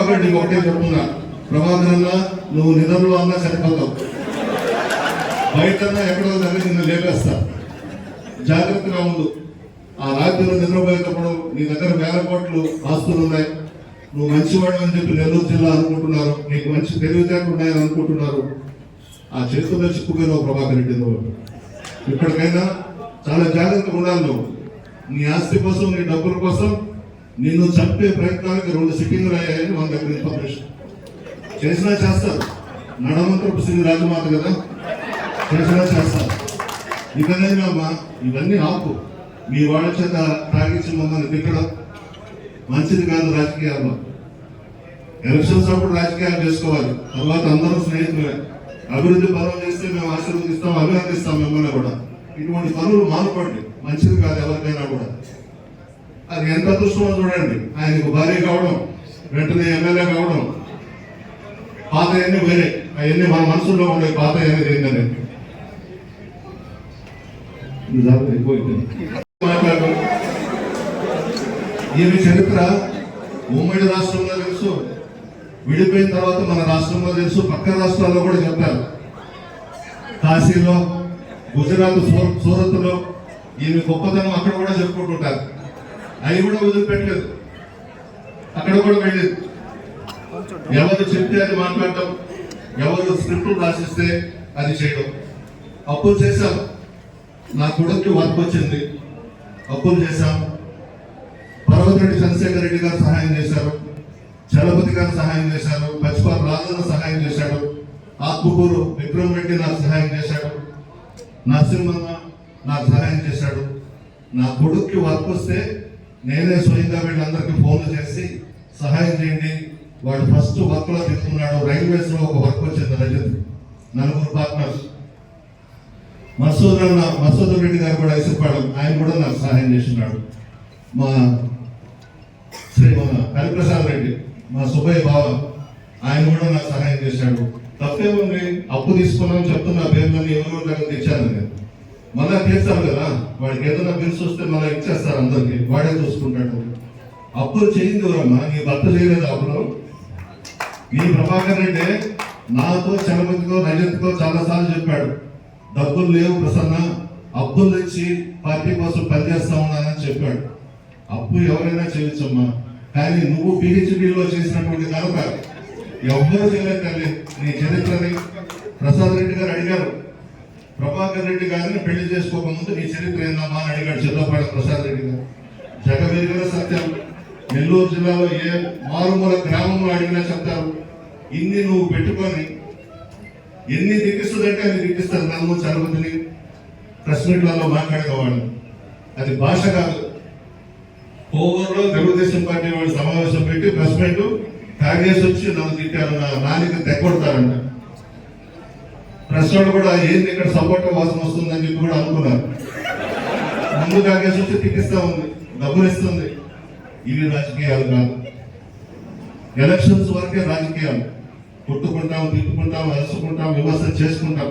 ప్రభాకర్ నీకు ఒకటే చెప్తున్నా. ప్రభాకర్ నువ్వు నిద్రలో అన్నా సరిపోతావు. బయట ఎక్కడో దగ్గర నిన్ను లేపేస్తా. జాగ్రత్తగా ఉండు. ఆ రాత్రిలో నిద్రపోయేటప్పుడు నీ దగ్గర వేల కోట్లు ఆస్తులు ఉన్నాయి. నువ్వు మంచివాడు అని చెప్పి నెల్లూరు జిల్లా అనుకుంటున్నారు. నీకు మంచి తెలివితేటలు ఉన్నాయని అనుకుంటున్నారు. ఆ చేతుల్లో చిక్కుపోయినావు ప్రభాకర్ రెడ్డి నువ్వు. ఇప్పటికైనా చాలా జాగ్రత్తగా ఉండాలి నువ్వు. నీ ఆస్తి కోసం నీ డబ్బుల కోసం నిన్ను చంపే ప్రయత్నానికి రెండు సిట్టింగ్లు అయ్యాయని మన దగ్గర ఇన్ఫర్మేషన్ చేసినా చేస్తారు. నడమంత్రపు సింగ్ రాజమాత కదా? చేసినా చేస్తారు. ఇకనైనా అమ్మా ఇవన్నీ ఆపు. మీ వాళ్ళ చేత తాగించి మమ్మల్ని తిట్టడం మంచిది కాదు రాజకీయాల్లో. ఎలక్షన్స్ అప్పుడు రాజకీయాలు చేసుకోవాలి. తర్వాత అందరూ స్నేహితులే అభివృద్ధి పనులు చేస్తే మేము ఆశీర్వదిస్తాం అభినందిస్తాం మిమ్మల్ని కూడా. ఇటువంటి పనులు మానుకోండి. మంచిది కాదు ఎవరికైనా కూడా. అది ఎంత అదృష్టమో చూడండి. ఆయనకు భార్య కావడం వెంటనే ఎమ్మెల్యే కావడం. పాత అన్ని వేరే. అవన్నీ మన మనసులో ఉండే పాత అనేది ఏంటనే మాట్లాడు. ఈమె చరిత్ర ఉమ్మడి రాష్ట్రంలో తెలుసు. విడిపోయిన తర్వాత మన రాష్ట్రంలో తెలుసు. పక్క రాష్ట్రాల్లో కూడా చెప్పారు. కాశీలో గుజరాత్ సూరత్లో ఈమె గొప్పతనం అక్కడ కూడా చెప్పుకుంటుంటారు. అది కూడా వదిలిపెట్టలేదు. అక్కడ కూడా వెళ్ళేది ఎవరు చెప్తే అది మాట్లాడటం ఎవరు స్క్రిప్ట్ రాసిస్తే అది చేయడం అప్పులు చేశాం. నా కొడుకు వర్క్ వచ్చింది. అప్పులు చేశాం. పర్వతరెడ్డి చంద్రశేఖర్ రెడ్డి గారు సహాయం చేశారు. చలపతి గారు సహాయం చేశారు. పచ్చిపాల రాజన్న సహాయం చేశాడు. ఆత్మకూరు విక్రమ్ రెడ్డి నాకు సహాయం చేశాడు. నరసింహన్న నాకు సహాయం చేశాడు. నా కొడుక్కి వర్క్ వస్తే నేనే స్వయంగా వీళ్ళందరికీ ఫోన్లు చేసి సహాయం చేయండి. వాడు ఫస్ట్ వర్క్లో తీసుకున్నాడు రైల్వేస్లో ఒక వర్క్ వచ్చింది రజత్. నలుగురు పార్ట్నర్స్ మసూద్ అన్న మసూద్ రెడ్డి గారు కూడా ఇసుపాడు ఆయన కూడా నాకు సహాయం చేస్తున్నాడు. మా శ్రీ మన హరిప్రసాద్ రెడ్డి మా సుబ్బయ్య బావ ఆయన కూడా నాకు సహాయం చేశాడు. తప్పేముంది? అప్పు తీసుకున్నాం చెప్తున్నా పేర్లని ఎవరో దగ్గర తెచ్చాను నేను. మళ్ళా తీర్చాం కదా? వాడికి ఏదైనా బిల్స్ వస్తే మళ్ళీ ఇచ్చేస్తారు అందరికి. వాడే చూసుకుంటాడు. అప్పులు చేయింది ఎవరమ్మా? నీ భర్త చేయలేదు అప్పులు నీ ప్రభాకర్ రెడ్డి నాతో చలపతితో రజత్తో చాలాసార్లు చెప్పాడు. డబ్బులు లేవు ప్రసన్న అప్పులు తెచ్చి పార్టీ కోసం పనిచేస్తా ఉన్నానని చెప్పాడు. అప్పు ఎవరైనా చేయొచ్చమ్మా కానీ నువ్వు పిహెచ్డిలో చేసినటువంటి కనుక ఎవ్వరు చేయలేదు తల్లి? నీ చరిత్రని ప్రసాద్ రెడ్డి గారు అడిగారు. ప్రభాకర్ రెడ్డి గారిని పెళ్ళి చేసుకోకముందు నీ చరిత్ర ఏందమ్మా అని అడిగాడు చిన్నపాడ ప్రసాద్ రెడ్డి గారు? జగవీరుల సత్యం. నెల్లూరు జిల్లాలో ఏ మారుమూల గ్రామంలో అడిగినా చెప్తారు ఇన్ని నువ్వు పెట్టుకొని ఎన్ని దిక్కిస్తుందంటే అది దిక్కిస్తారు నన్ను చలపతిని. ప్రెస్ మీట్లలో మాట్లాడేవాళ్ళు అది భాష కాదు. కోవూరులో తెలుగుదేశం పార్టీ వాళ్ళు సమావేశం పెట్టి ప్రెస్ మీట్ తాగేసి వచ్చి నన్ను తిట్టారు నా నాణ్యత తెగొడతారంట. ప్రెస్ వాళ్ళు కూడా ఏంది ఇక్కడ సపోర్ట్ వాసన వస్తుందని చెప్పి కూడా అనుకున్నారు. ముందు తాగేసి వచ్చి తిట్టిస్తా ఉంది డబ్బులు ఇస్తుంది. ఇవి రాజకీయాలు కాదు. ఎలక్షన్స్ వరకే రాజకీయాలు. కొట్టుకుంటాం తిట్టుకుంటాం అలసుకుంటాం విమర్శ చేసుకుంటాం.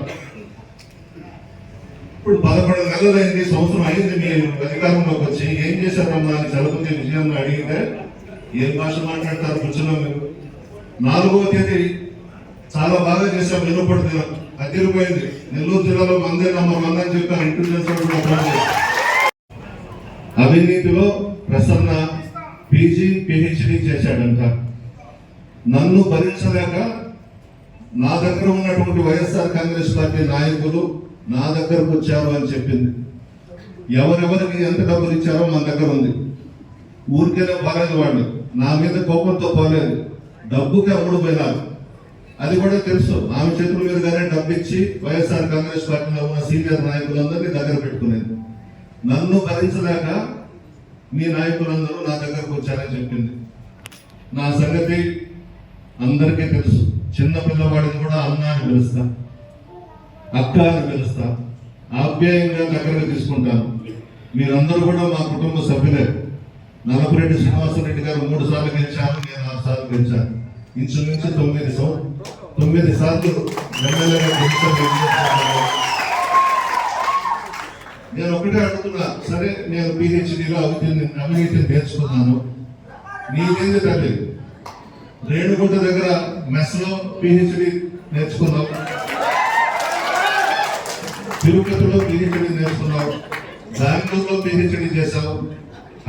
ఇప్పుడు పదకొండు నెలలైంది సంవత్సరం అయింది మీరు అధికారంలోకి వచ్చి. ఏం చేశారమ్మా అని చలపతి విజయాన్ని అడిగితే ఏం భాష మాట్లాడతారు కూర్చున్నాం మీరు నాలుగవ తేదీ చాలా బాగా చేశాం వెనుపడి అదిరిపోయింది నెల్లూరు జిల్లాలో మందే నంబర్ వన్ అని చెప్పారు అవినీతిలో ప్రసన్న పీజీ పిహెచ్డి చేశాడంట. నన్ను భరించలేక నా దగ్గర ఉన్నటువంటి వైఎస్ఆర్ కాంగ్రెస్ పార్టీ నాయకులు నా దగ్గరకు వచ్చారు అని చెప్పింది. ఎవరెవరికి ఎంత డబ్బులు ఇచ్చారో మన దగ్గర ఉంది. ఊరికేనే పోలేదు వాళ్ళు. నా మీద కోపంతో పోలేదు డబ్బుకి అమ్ముడు పోయినారు? అది కూడా తెలుసు. ఆమె చేతుల మీదుగానే డబ్బు డబ్బిచ్చి వైఎస్ఆర్ కాంగ్రెస్ పార్టీలో ఉన్న సీనియర్ నాయకులందరినీ దగ్గర పెట్టుకునేది. నన్ను భరించలేక మీ నాయకులందరూ నా దగ్గరకు వచ్చారని చెప్పింది. నా సంగతి అందరికీ తెలుసు. చిన్న పిల్లవాడిని కూడా అన్న అని పిలుస్తా. అక్క అని పిలుస్తా. ఆప్యాయంగా దగ్గరకు తీసుకుంటాను. మీరందరూ కూడా మా కుటుంబ సభ్యులే. నలపరెడ్డి శ్రీనివాసరెడ్డి గారు మూడు సార్లు గెలిచారు నేను ఆరు సార్లు గెలిచాను. ఇంచుమించు తొమ్మిది సో తొమ్మిది సార్లు ఎమ్మెల్యేగా గెలిచాను నేను ఒకటే అడుగుతున్నా. సరే నేను పిహెచ్డిలో అవినీతిని అవినీతిని నేర్చుకున్నాను నీకేంది తల్లి? రేణుగుంట దగ్గర మెస్లో పిహెచ్డి నేర్చుకున్నావు. తిరుపతిలో పిహెచ్డి నేర్చుకున్నావు. బెంగళూరులో పిహెచ్డి చేశావు.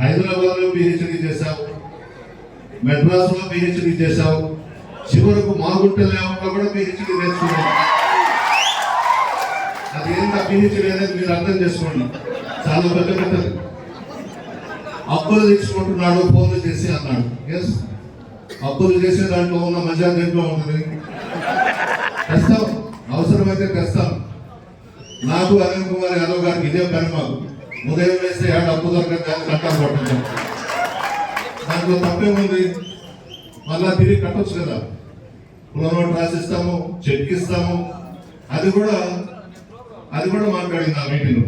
హైదరాబాద్లో పిహెచ్డి చేశావు. మెడ్రాస్లో పిహెచ్డి చేశావు. చివరకు మాగుంట లేఅవుట్లో కూడా పిహెచ్డి నేర్చుకున్నాం అది ఎంత పిహెచ్డి అనేది మీరు అర్థం చేసుకోండి. చాలా పెద్ద పెద్ద అప్పులు తెచ్చుకుంటున్నాడు ఫోన్లు చేసి అన్నాడు. ఎస్ అప్పులు చేసే దాంట్లో ఉన్న మజా దేంట్లో ఉంటుంది? తెస్తాం అవసరమైతే తెస్తాం నాకు అనిల్ కుమార్ యాదవ్ గారికి ఇదే పని మాకు. ఉదయం వేస్తే ఏడు అప్పు దొరకదు కట్టాలి పట్టుకుంటాం దాంట్లో తప్పేముంది? మళ్ళా తిరిగి కట్టొచ్చు కదా. నోట్ రాసిస్తాము చెక్ ఇస్తాము అది కూడా అది కూడా మాట్లాడింది ఆ మీటింగ్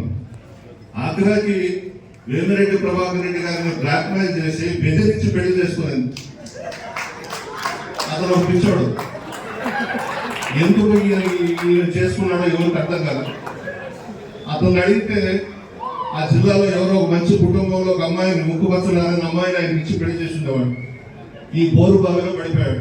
ఆగ్రాకి వేమిరెడ్డి ప్రభాకర్ రెడ్డి గారిని బ్లాక్ మెయిల్ చేసి బెదిరించి పెళ్ళి చేసుకునేది అతను ఒక పిచ్చోడు. ఎందుకు చేసుకున్నాడో ఎవరికి అర్థం కాదు. అతను అడిగితే ఆ జిల్లాలో ఎవరో ఒక మంచి కుటుంబంలో ఒక అమ్మాయిని ముక్కుపచ్చలారని అమ్మాయిని ఆయన ఇచ్చి పెళ్ళి చేసి ఉండేవాడు ఈ బోరు బావిలో పడిపోయాడు.